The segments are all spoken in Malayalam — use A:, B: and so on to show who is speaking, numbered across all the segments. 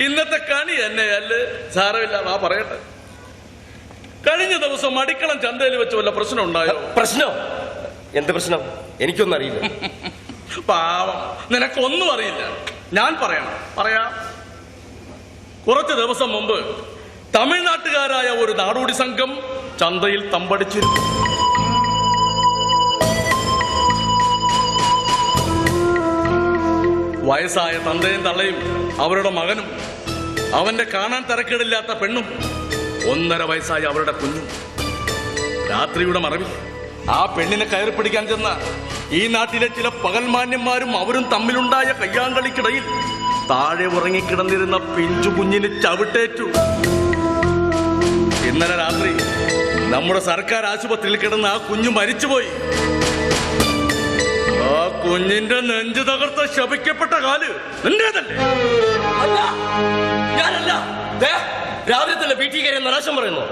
A: ഇന്നത്തെ കണി തന്നെ അല്ല? സാരമില്ല ആ പറയട്ടെ. കഴിഞ്ഞ ദിവസം അടിക്കളം ചന്തയിൽ വെച്ച് വല്ല പ്രശ്നം ഉണ്ടായോ?
B: പ്രശ്നം? എന്ത് പ്രശ്നം? എനിക്കൊന്നും അറിയില്ല.
A: പാവം. നിനക്കൊന്നും അറിയില്ല. ഞാൻ പറയണം പറയാ. കുറച്ച് ദിവസം മുമ്പ് തമിഴ്നാട്ടുകാരായ ഒരു നാടോടി സംഘം ചന്തയിൽ തമ്പടിച്ചിരുന്നു. വയസ്സായ തന്തയും തള്ളയും അവരുടെ മകനും അവന്റെ കാണാൻ തരക്കേടില്ലാത്ത പെണ്ണും ഒന്നര വയസ്സായ അവരുടെ കുഞ്ഞും. രാത്രിയുടെ മറവിൽ ആ പെണ്ണിനെ കയറി പിടിക്കാൻ ചെന്ന ഈ നാട്ടിലെ ചില പകൽമാന്യന്മാരും അവരും തമ്മിലുണ്ടായ കയ്യാങ്കളിക്കിടയിൽ താഴെ ഉറങ്ങിക്കിടന്നിരുന്ന പിഞ്ചു കുഞ്ഞിന് ചവിട്ടേറ്റു. ഇന്നലെ രാത്രി നമ്മുടെ സർക്കാർ ആശുപത്രിയിൽ കിടന്ന ആ കുഞ്ഞു മരിച്ചുപോയി. കുഞ്ഞിന്റെ നെഞ്ചു തകർത്ത ശപിക്കപ്പെട്ട കാൽ നിന്റേതല്ലേ?
B: അല്ല ഞാനല്ല. രാവിലെ തന്നെ വീട്ടിൽ കയറി നരാശം പറയുന്നു.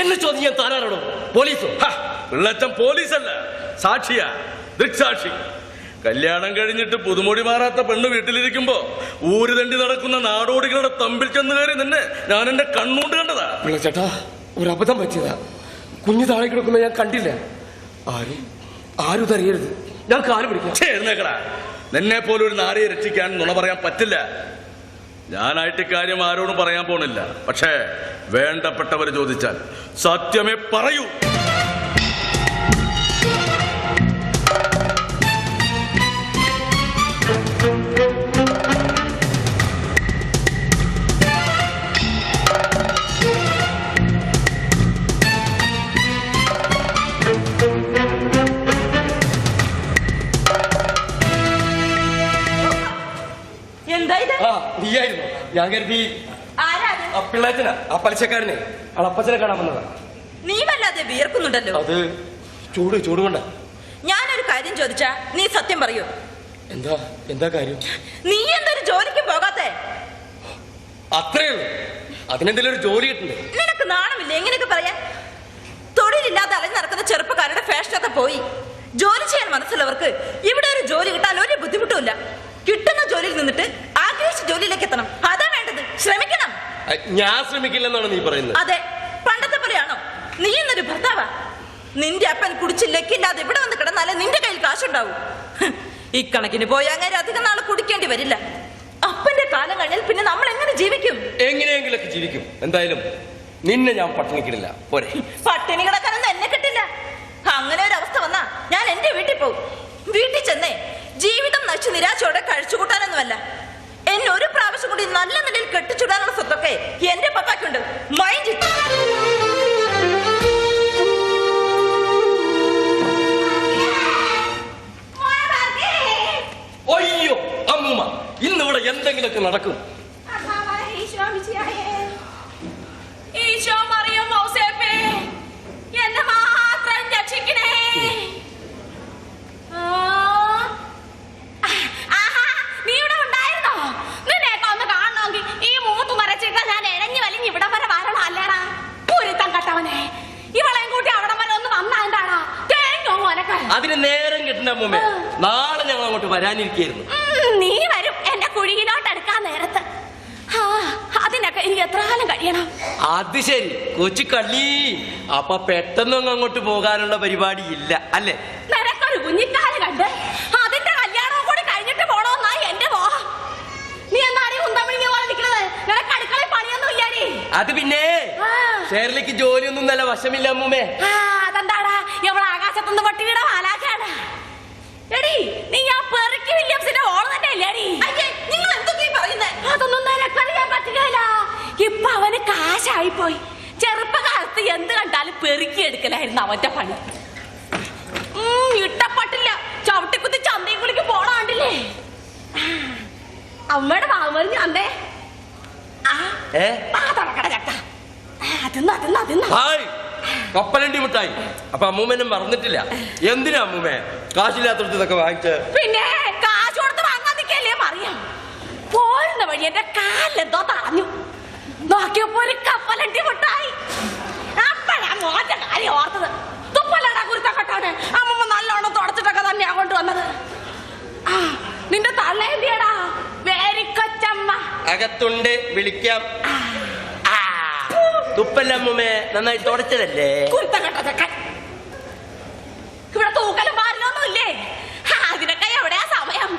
B: എന്നെ ചോദിക്കാൻ താനാരോടോ പോലീസോ?
A: ഹ, പിള്ളച്ചൻ പോലീസല്ല സാക്ഷിയാ ദൃക്സാക്ഷി. കല്യാണം കഴിഞ്ഞിട്ട് പുതുമൊഴി മാറാത്ത പെണ്ണ് വീട്ടിലിരിക്കുമ്പോ ഊര് തണ്ടി നടക്കുന്ന നാടോടികളുടെ തമ്പിൽ ചെന്ന് കയറി നിന്നെ ഞാൻ എന്റെ കണ്ണുകൊണ്ട് കണ്ടതാ.
B: പിള്ളച്ചേട്ടാ ഒരു അബദ്ധം പറ്റിയതാ. കുഞ്ഞു താഴെ കിടക്കുന്ന ഞാൻ കണ്ടില്ല. ആരും? ആരും ഇതറിയരുത് ഞാൻ കാൽ പിടിക്കാം.
A: ഛേ, എഴുന്നേക്കടാ നിന്നെ പോലെ ഒരു നാരിയെ രക്ഷിക്കാൻ നുണ പറയാൻ പറ്റില്ല. ഞാനായിട്ട് കാര്യം ആരോടും പറയാൻ പോണില്ല. പക്ഷേ വേണ്ടപ്പെട്ടവര് ചോദിച്ചാൽ സത്യമേ പറയൂ.
B: നീയായിരുന്നു. ഞാൻ കരുതി പിള്ളേച്ചനാ ആ പലിശക്കാരനെ. ആ അപ്പച്ചനെ കാണാൻ വന്നതാ.
C: നീ വല്ലാതെ വിയർക്കുന്നുണ്ടല്ലോ.
B: അത് ചൂട് ചൂട് കൊണ്ട.
C: ഞാനൊരു കാര്യം ചോദിച്ചാ നീ സത്യം പറയൂ.
B: എന്താ എന്താ കാര്യം?
C: നീ എന്തൊരു ജോലിക്ക് പോകാത്തെ?
B: അത്രേ ഉള്ളൂ. അതിനെന്തെങ്കിലും ഒരു ജോലി കിട്ടണ്ടേ?
C: നിനക്ക് നാണമില്ല? എങ്ങനെയൊക്കെ പറയാ തൊഴിലില്ലാതെ അലഞ്ഞു നടക്കുന്ന ചെറുപ്പക്കാരുടെ ഫാഷനൊക്കെ പോയി. ജോലി ചെയ്യാൻ മനസ്സുള്ളവർക്ക് ഇവിടെ ഒരു ജോലി കിട്ടാൻ ഒരു ബുദ്ധിമുട്ടുമില്ല. കിട്ടുന്ന ജോലിയിൽ നിന്നിട്ട് ജോലിയിലേക്ക് എത്തണം അതാ വേണ്ടത്. ശ്രമിക്കണം.
B: ഞാൻ ശ്രമിക്കില്ലെന്നാണ് നീ പറയുന്നത്.
C: അതെ. പണ്ടത്തെ പോലെയാണോ? നീ എന്നൊരു ഭർത്താവാ? നിന്റെ അപ്പൻ കുടിച്ച് ലക്കില്ലാതെ ഇവിടെ വന്ന് കിടന്നാലേ നിന്റെ കയ്യിൽ കാശുണ്ടാവും. ഈ കണക്കിന് പോയി അങ്ങനെ അധികം നാൾ കുടിക്കേണ്ടി വരില്ല. അപ്പന്റെ കാലം കഴിഞ്ഞാൽ പിന്നെ നമ്മൾ എങ്ങനെ ജീവിക്കും?
B: എങ്ങനെയെങ്കിലൊക്കെ ജീവിക്കും. എന്തായാലും നിന്നെ ഞാൻ പട്ടിണിക്കിടില്ല. പോരെ.
C: പട്ടിണി കിടക്കാനൊന്നും എന്നെ കിട്ടില്ല. അങ്ങനെ ഒരു അവസ്ഥ വന്നാ ഞാൻ എന്റെ വീട്ടിൽ പോകും വീട്ടിൽ ചെന്നേ ജീവിതം നശിച്ച് നിരാശയോടെ കഴിച്ചുകൂട്ടാനൊന്നുമല്ല. എന്നെ ഒരു പ്രാവശ്യം കൂടി നല്ല നിലയിൽ കെട്ടിച്ചുടാനുള്ള സ്വത്തൊക്കെ എന്റെ പപ്പാക്കുണ്ട് മൈൻഡ്.
B: അയ്യോ അമ്മൂമ്മ ഇന്നിവിടെ എന്തെങ്കിലുമൊക്കെ നടക്കും
C: ഈശോ മറിയം മൗസേപ്പേ, എന്നെ മാത്രം രക്ഷിക്കണേ. ആ.
D: ആഹാ, നീ ഇവിടെ ഉണ്ടായിരുന്നോ? നിന്നെയൊക്കെ ഒന്ന് കാണണമെങ്കിൽ ഈ മൂത്ത് മരച്ചിട്ട് ഞാൻ ഇഴഞ്ഞു വലിഞ്ഞ് ഇവിടെ വരെ വരണം അല്ലേടാ കുരുത്തം കട്ടവനെ ഇവളെയും കൂട്ടി അവിടെ വരെ ഒന്ന് വന്നാ എന്താടാ തേങ്ങോ മോനൊക്കെ
B: അതിന് നേരം കിട്ടുന്ന മുമ്പേ നാളെ ഞങ്ങൾ അങ്ങോട്ട്
D: വരാനിരിക്കുന്നു നീ വരും എന്റെ കുഴിയിലോട്ട് എടുക്കാൻ നേരത്ത്. അതിനൊക്കെ എനിക്ക് എത്ര കാലം കഴിയണം?
B: അത് ശരി കൊച്ചു കള്ളി. അപ്പൊ പെട്ടെന്നൊന്നും അങ്ങോട്ട് പോകാനുള്ള പരിപാടി ഇല്ല അല്ലേ?
D: നിനക്കൊരു കുഞ്ഞിക്കാൽ കണ്ട് അതിന്റെ കല്യാണം കൂടി കഴിഞ്ഞിട്ട് പോണോന്നായി എന്റെ മോഹം. നീ എന്നാടി കുന്തമിഴിഞ്ഞ പോലെ നിൽക്കുന്നത്? നിനക്ക് അടുക്കളയിൽ പണിയൊന്നും ഇല്ലാടി?
B: അത് പിന്നെ. ഷേർലിക്ക് ജോലിയൊന്നും നല്ല വശമില്ല അമ്മൂമ്മേ.
D: അതെന്താടാ? ഇവൾ ആകാശത്തുനിന്ന് പട്ടിയുടെ വാലാക്കാണ് എടി നീ ആ പെറുക്കി വില്യംസിന്റെ ഓൾ തന്നെ
C: അയ്യേ, നിങ്ങൾ എന്തൊക്കെ പറയുന്നേ?
D: അതൊന്നും നിനക്കറിയാൻ പറ്റുകയില്ല ഇപ്പൊ അവന് കാശായി പോയി ചെറുപ്പകാലത്ത് എന്ത് കണ്ടാലും പെറുക്കി എടുക്കലായിരുന്നു അവന്റെ പണി. ഉം, ഇട്ടപ്പെട്ടില്ല ചവിട്ടിക്കുത്തി ചന്തയും കുളിക്ക് പോണാണ്ടില്ലേ അമ്മയുടെ വാമറിഞ്ഞ് അന്നേ ആ
B: ഏ?
D: ചേട്ടാ. അതിന്ന് അതിന്ന് ആ,
B: കപ്പലണ്ടി മിഠായി. അപ്പൊ അമ്മൂമ്മനും മറന്നിട്ടില്ല. എന്തിനാ അമ്മൂമ്മേ? കാശില്ലാത്തടത്ത് ഇതൊക്കെ വാങ്ങിച്ച്
D: പിന്നെ കാശ് കൊടുത്ത് വാങ്ങാതിക്കല്ലേ അറിയാം. പോരുന്ന വഴി എന്റെ കാലെന്തോ തടഞ്ഞു. നോക്കിയപ്പോ ഒരു കപ്പലണ്ടി മിഠായി. അപ്പഴാ മോന്റെ കാര്യം ഓർത്തത്. തുപ്പല്ലടാ കുരുത്തക്കെട്ടാണ് അമ്മമ്മ നല്ലോണം തുടച്ചിട്ടൊക്കെ തന്നെയാ കൊണ്ടുവന്നത് ആ നിന്റെ തള്ള എന്തിയടാ? വേരിക്കൊച്ചമ്മ
B: അകത്തുണ്ട് വിളിക്കാം. ആ, തുപ്പല്ലമ്മൂമ്മേ നന്നായി തുടച്ചതല്ലേ?
D: ഇവിടെ തൂക്കലും പാടില്ലൊന്നുമില്ലേ അതിനൊക്കെ എവിടെയാ സമയം?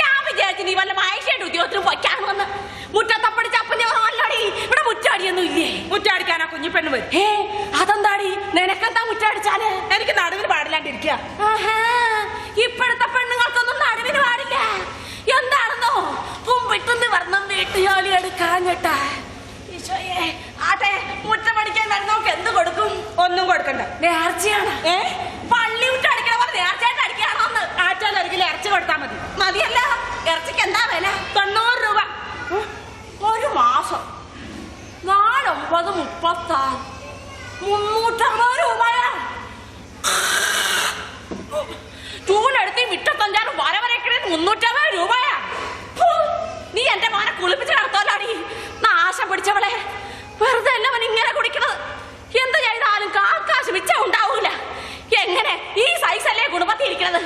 D: ഞാൻ വിചാരിച്ചു നീ വല്ല മായഷയുടെ ഉദ്യോഗത്തിന് പൊയ്ക്കാണെന്ന് മുറ്റത്തപ്പടി ചപ്പഞ്ഞ പറഞ്ഞടി ഇവിടെ മുറ്റാടിയൊന്നും ഇല്ലേ?
E: മുറ്റടിക്കാനാ കുഞ്ഞിപ്പെണ്ണ് വരും.
D: ഏ അതെന്താടി? നിനക്കെന്താ മുറ്റടിച്ചാൽ
E: എനിക്ക് നടുവിൽ പാടില്ലാണ്ടിരിക്കുക. ഒന്നും കൊടുക്കണ്ട.
D: നേർച്ചയാണ്
E: ഏ?
D: പള്ളി വിട്ട് അടിക്കണ പോലെ നേർച്ചയായിട്ട്
E: ഇറച്ചി കൊടുത്താൽ മതി.
D: മതിയല്ല. ഇറച്ചിക്ക് എന്താ വില?
E: തൊണ്ണൂറ് രൂപ.
D: ഒരു മാസം. നാലൊമ്പത് മുപ്പത്താറ്. മുന്നൂറ്റമ്പത് രൂപയാ. ചൂടെടുത്ത് മിറ്റത്തഞ്ചാറ് വര മുന്നൂറ്റമ്പത് രൂപയാ. നീ എന്റെ മോനെ കുളിപ്പിച്ച് നടത്തോലാടി നാശം പിടിച്ചവളെ. വെറുതെ അല്ല അവൻ ഇങ്ങനെ കുടിക്കണത്? മിച്ചം ഉണ്ടാവൂല എങ്ങനെ ഈ സൈസല്ലേ കുടുംബത്തിൽ ഇരിക്കണത്?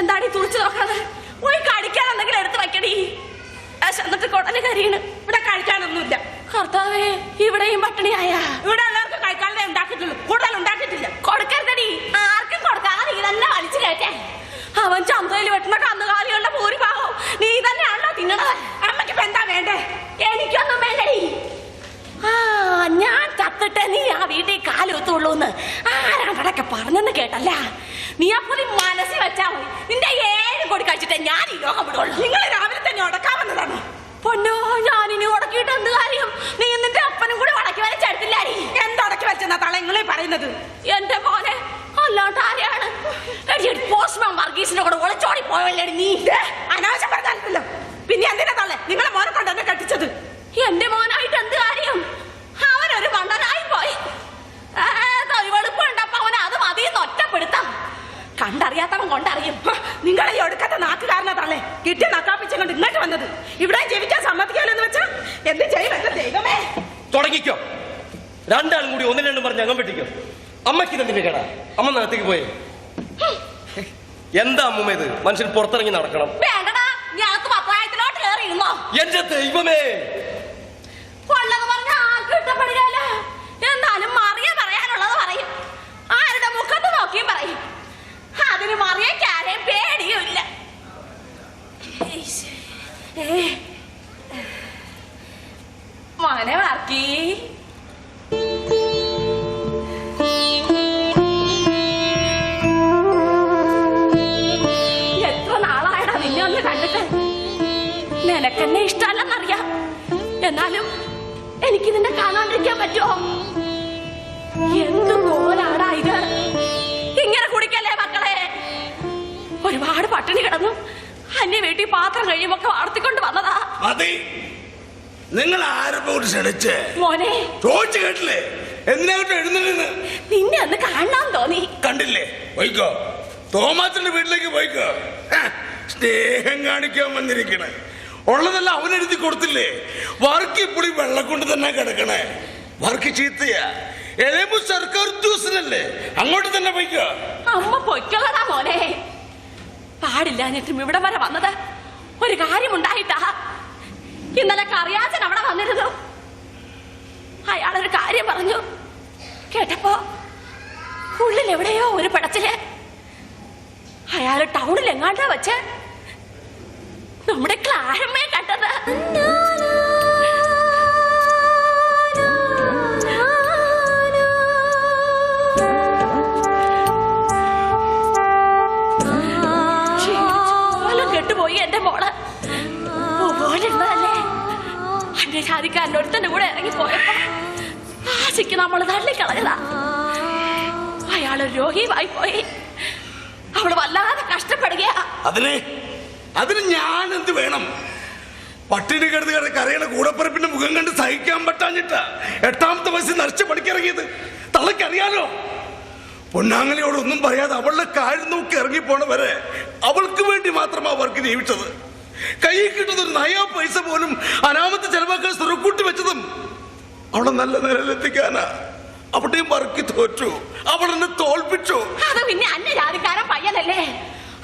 D: എന്താടി തുറച്ചു നോക്കണത് പോയി കടിക്കാൻ എന്തെങ്കിലും എടുത്ത് വെക്കടി എന്നിട്ട് കൊടൽ കരിയണ്.
E: ഇവിടെ കഴിക്കാനൊന്നുമില്ല.
D: കർത്താവേ ഇവിടെയും പട്ടിണിയായ.
E: ഇവിടെ എല്ലാവർക്കും കഴിക്കാനേ ഉണ്ടാക്കിയിട്ടുള്ളൂ കൂടുതൽ ഉണ്ടാക്കിയിട്ടില്ല
D: കൊടുക്കരുതടി ആർക്കും കൊടുക്കാതെ നീ തന്നെ വലിച്ചു കയറ്റേ അവൻ ചന്തയിൽ വെട്ടുന്ന കന്നുകാലികളുടെ ഭൂരിഭാഗവും നീ തന്നെയാണല്ലോ തിന്നണത്
E: അമ്മയ്ക്ക് ഇപ്പൊ എന്താ വേണ്ടേ
D: എനിക്കൊന്നും വേണ്ടടി ആ ഞാൻ ചത്തിട്ട് നീ ആ വീട്ടിൽ കാലുത്തുള്ളൂന്ന് ആരാണ്ടൊക്കെ പറഞ്ഞെന്ന് കേട്ടല്ല. നീ അപ്പോൾ മനസ്സിൽ വെച്ചാ മതി. നിന്റെ ഏഴ് കൊടി കഴിച്ചിട്ടേ ഞാൻ ഈ ലോകം വിടുള്ളൂ
E: നിങ്ങൾ രാവിലെ തന്നെ ഉടക്കാവുന്നതാണ്
D: പൊന്നോ ഞാനിനി ഉടക്കിയിട്ട് എന്ത് കാര്യം? നീ നിന്റെ അപ്പനും കൂടി വടക്കി എന്താ
E: ഉടക്കി വരച്ചെന്നാ തള നിങ്ങളെ പറയുന്നത്.
D: എന്റെ മോനെ അല്ലാണ്ട് ആരെയാണ്? പോസ്റ്റ്മാൻ വർഗീസിന്റെ കൂടെ ഒളിച്ചോടി പോയല്ലേ നീ?
E: അനാവശ്യം പറഞ്ഞല്ലോ പിന്നെ എന്തിനാ തള്ളെ? നിങ്ങളെ മോനെ കൊണ്ട് എന്നെ കെട്ടിച്ചത്.
D: എന്റെ മോനായിട്ട് എന്ത് കാര്യം അവനൊരു മണ്ടനായി പോയി വെളുപ്പുണ്ടപ്പോ അവനെ അത് മതിയെന്ന് ഒറ്റപ്പെടുത്താം കണ്ടറിയാത്തവൻ കൊണ്ടറിയും.
E: നിങ്ങളെ ഈ ഒടുക്കത്തെ നാക്ക് തള്ളെ. കിട്ടിയ നക്കാപ്പിച്ചും കൊണ്ട് ഇങ്ങോട്ട് വന്നത്. ഇവിടെ ജീവിക്കാൻ സമ്മതിക്കാലെന്ന് വെച്ചാ എന്ത് ചെയ്യും എന്റെ ദൈവമേ.
B: തുടങ്ങിക്കോ. രണ്ടാളും കൂടി ഒന്നും രണ്ടും പറഞ്ഞ് അകം വെട്ടിക്കോ. അമ്മയ്ക്ക് തന്നെ കേടാ? അമ്മ നേരത്തേക്ക് പോയേ. എന്താ അമ്മ ഇത്? മനുഷ്യൻ പുറത്തിറങ്ങി നടക്കണം.
D: വേണ്ടടാ ഞാനത്ത് പത്തായത്തിലോട്ട് കയറി ഇരുന്നോ
B: എന്റെ ദൈവമേ.
D: അതിന് മറിയയ്ക്ക് പേടിയില്ല. മോനെ വർക്കി എത്ര നാളായടാ നിന്നെ ഒന്ന് കണ്ടിട്ട്? നിനക്കെന്നെ ഇഷ്ടമല്ലെന്നറിയാം. എന്നാലും എനിക്ക് നിന്നെ കാണാണ്ടിരിക്കാൻ പറ്റുമോ? എന്ത് വീട്ടിൽ പാത്രം കഴിയുമൊക്കെ വളർത്തിക്കൊണ്ട് വന്നതാ.
F: മതി. നിങ്ങൾ ആരെപ്പോട്ട് ക്ഷണിച്ച്?
D: മോനെ.
F: ചോദിച്ചു കേട്ടില്ലേ? എന്തിനായിട്ട് എഴുന്നള്ളിന്ന്
D: നിന്നെ ഒന്ന് കാണാൻ തോന്നി.
F: കണ്ടില്ലേ? പോയിക്കോ. തോമാച്ചന്റെ വീട്ടിലേക്ക് പോയിക്കോ. സ്നേഹം കാണിക്കാൻ വന്നിരിക്കണേ. ഉള്ളതെല്ലാം അവനെഴുതി കൊടുത്തില്ലേ? വർക്ക് ഇപ്പോഴും വെള്ളം കൊണ്ട് തന്നെ കിടക്കണേ. വർക്ക് ചീത്തയാ. എളേമ്പു സർക്കാർ ഉദ്യോഗസ്ഥനല്ലേ? അങ്ങോട്ട് തന്നെ പോയിക്കോ.
D: അമ്മ പൊയ്ക്കൊള്ളടാ മോനെ. പാടില്ലാഞ്ഞിട്ടും ഇവിടെ വരെ വന്നത്. ഒരു കാര്യമുണ്ടായിട്ടാ. ഇന്നലെ കറിയാച്ചൻ അവിടെ വന്നിരുന്നു. അയാളൊരു കാര്യം പറഞ്ഞു. കേട്ടപ്പോ ഉള്ളിൽ എവിടെയോ ഒരു പടച്ചിൽ. അയാൾ ടൗണിൽ എങ്ങാണ്ടാ വെച്ച്? നമ്മുടെ ക്ലാരമ്മയെ കണ്ടത്.
F: പട്ടിണി കിടന്ന് കിടന്ന് കരയുടെ കൂടപ്പറപ്പിന്റെ മുഖം കണ്ട് സഹിക്കാൻ പറ്റാഞ്ഞിട്ട് എട്ടാമത്തെ വയസ്സിൽ നരച്ച് പണിക്കിറങ്ങിയത്. തള്ളക്കറിയാലോ പൊന്നാങ്ങലയോട് ഒന്നും പറയാതെ അവളുടെ കാര്യം നോക്കി ഇറങ്ങിപ്പോണവരെ അവൾക്ക് വേണ്ടി മാത്രമാ അവർക്ക് ജീവിച്ചത്. കയ്യിൽ കിട്ടുന്ന ഒരു നയാ പൈസ പോലും അനാമത്തെ ചെലവാക്കാൻ സ്വരക്കൂട്ടി വെച്ചതും അവളെ നല്ല നിലയിലെത്തിക്കാനാ അവിടെയും വറുക്കി തോറ്റു. അവളെന്നെ തോൽപ്പിച്ചു.
D: അത് പിന്നെ അന്യ ജാതിക്കാരൻ പയ്യനല്ലേ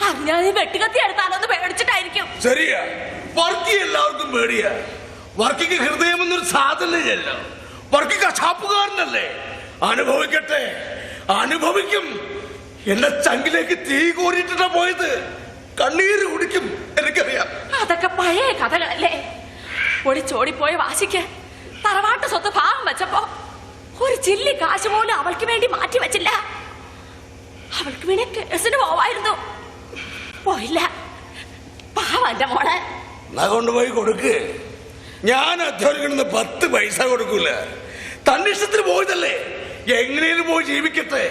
D: അറിഞ്ഞാൽ വെട്ടുകത്തി എടുത്താലോന്ന് പേടിച്ചിട്ടായിരിക്കും.
F: ശരിയാ. വർക്കി എല്ലാവർക്കും പേടിയാ. വർക്കിക്ക് ഹൃദയം എന്നൊരു സാധനയല്ല വർക്കി കശാപ്പുകാരനല്ലേ അനുഭവിക്കട്ടെ. അനുഭവിക്കും. എന്നെ ചങ്കിലേക്ക് തീ കോരിട്ടിട്ടാ പോയത്. കണ്ണീര് കുടിക്കും എനിക്കറിയാം.
D: അതൊക്കെ പഴയ കഥകളല്ലേ? ഒളിച്ചോടിപ്പോയ വാശിക്ക് തറവാട്ട് സ്വത്ത് ഭാഗം വെച്ചപ്പോ ഒരു ചില്ലി കാശ് പോലും അവൾക്ക് വേണ്ടി മാറ്റി വെച്ചില്ല. അവൾക്ക് വേണ്ടി കേസിന് പോവായിരുന്നു. പോയില്ല. പാവ എന്റെ മോളെ.
F: എന്നാ കൊണ്ടുപോയി കൊടുക്ക്. ഞാൻ അധ്വാനിക്കണമെന്ന് പത്ത് പൈസ കൊടുക്കൂല. തന്നിഷ്ടത്തിന് പോയതല്ലേ? എങ്ങനെയും പോയി ജീവിക്കട്ടെ.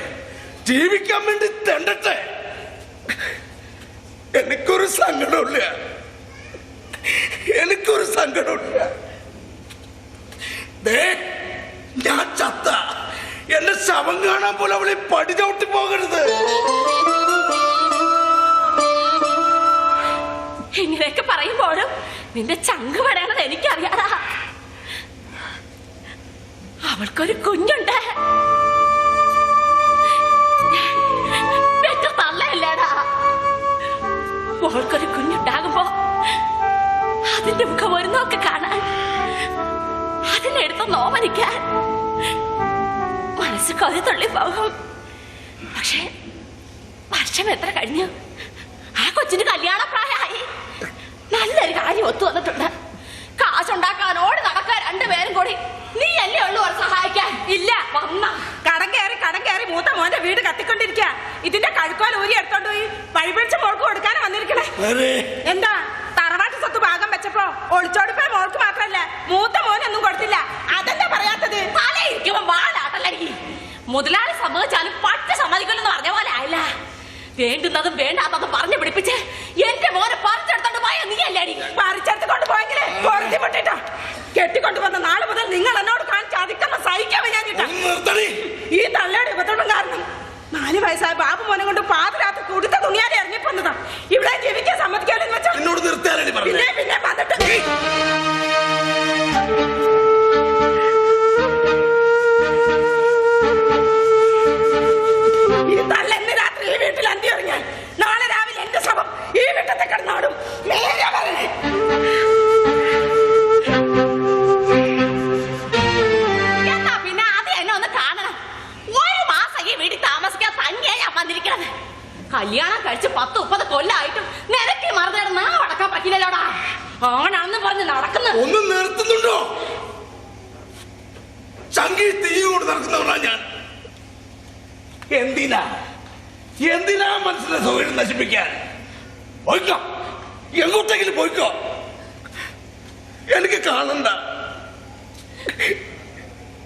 F: ജീവിക്കാൻ വേണ്ടി തെണ്ടട്ടെ. എനിക്കൊരു സങ്കടമില്ല എനിക്കൊരു സങ്കടമില്ല ഞാൻ ചത്ത. എന്റെ ശവം കാണാൻ പോലെ അവളെ പടി ചവിട്ടി പോകരുത്.
D: ഇങ്ങനെയൊക്കെ പറയുമ്പോഴും നിന്റെ ചങ്ക് പടയണത് എനിക്കറിയാതാ. അവൾക്കൊരു കുഞ്ഞുണ്ട്. തള്ളയല്ലേടാ മോൾക്കൊരു കുഞ്ഞുണ്ടാകുമ്പോ അതിന്റെ മുഖം ഒരു നോക്ക് കാണാൻ അതിനെടുത്ത് നോമനിക്കാൻ മനസ്സ് കൊതി തുള്ളി പോകും പക്ഷേ വർഷം എത്ര കഴിഞ്ഞു? ആ കൊച്ചിന് കല്യാണ പ്രായമായി നല്ലൊരു കാര്യം ഒത്തു വന്നിട്ടുണ്ട്. കാശുണ്ടാക്കാൻ ഓടി നടക്കാൻ രണ്ടുപേരും കൂടി. നീ അല്ലേ ഉള്ളു അവർ സഹായിക്കാൻ? ഇല്ല വന്ന.
E: കടം കയറി കടം കയറി മൂത്ത മോന്റെ വീട് കത്തിക്കൊണ്ടിരിക്കുക ഇതിന്റെ കഴുക്കോൽ ഊരി എടുത്തോണ്ട് പോയി വഴിപിടിച്ച മോൾക്ക് കൊടുക്കാനും വന്നിരിക്കണേ. എന്താ തറവാട്ട് സ്വത്ത് ഭാഗം വെച്ചപ്പോ ഒളിച്ചോടിപ്പോയ മോൾക്ക് മാത്രല്ല മൂത്ത മോനൊന്നും കൊടുത്തില്ല. അതെന്താ പറയാത്തത്?
D: തലയിരിക്കുമ്പോ മുതലാളി സമ്മതിച്ചാലും പട്ട് സമ്മതിക്കില്ലെന്ന് പറഞ്ഞ പോലെ ആയില്ല. വേണ്ടുന്നതും വേണ്ടാത്തതും പറഞ്ഞു പിടിപ്പിച്ച് എന്റെ മോനെ പറിച്ചെടുത്തോണ്ട് പോയ നീ അല്ലേടി
E: പറിച്ചെടുത്ത് കൊണ്ടുപോയെങ്കിലേ? പൊറുതി പൊട്ടിട്ടോ കെട്ടിക്കൊണ്ടു വന്ന നാളെ മുതൽ നിങ്ങൾ എന്നോട് കാണിച്ച അതിക്രമം വയ്യാഞ്ഞിട്ടാ.
F: ഒന്ന്
E: ഈ തള്ളയുടെ ഉപദ്രവം കാരണം നാല് വയസ്സായ ബാബു മോനെ കൊണ്ട് പാതിരാത്ത് കൊടുത്ത തുണിയാതെ ഇറങ്ങിപ്പോന്നതാ. ഇവിടെ ജീവിക്കാൻ സമ്മതിക്കാനെന്ന് വെച്ചാൽ പിന്നെ പിന്നെ
D: ആണാണെന്ന് പറഞ്ഞ് നടക്കുന്നത്.
F: ഒന്ന് നിർത്തുന്നുണ്ടോ? ചങ്കി തീയോട് നടക്കുന്നവരാ ഞാൻ. എന്തിനാ? എന്തിനാ മനസ്സിലെ സൗകര്യം നശിപ്പിക്കാൻ? പോയിക്കോ. എങ്ങോട്ടെങ്കിലും പോയിക്കോ. എനിക്ക് കാണണ്ട.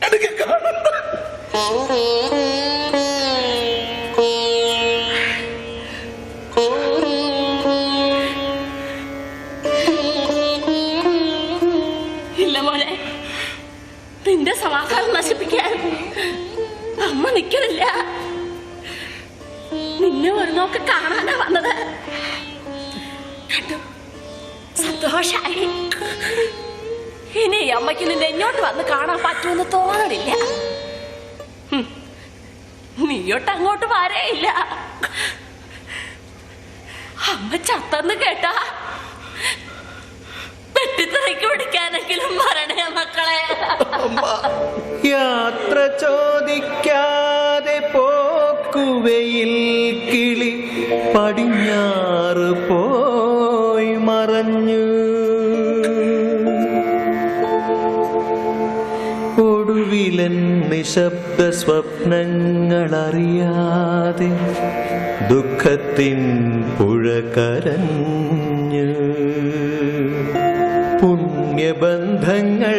F: എനിക്ക് കാണണ്ട.
D: നീയോട്ട് അങ്ങോട്ട് വരേയില്ല. അമ്മ ചത്തെന്ന് കേട്ടാ. പെട്ടിത്തറയ്ക്ക് പിടിക്കാനെങ്കിലും പറയണേ മക്കളെ.
G: യാത്ര ചോദിക്കാതെ പോക്കുവയിൽ കിളി പടിഞ്ഞാറ് പോയി മറഞ്ഞു. ഒടുവിലൻ നിശബ്ദ സ്വപ്നങ്ങളറിയാതെ ദുഃഖത്തിൻ പുഴ പുണ്യബന്ധങ്ങൾ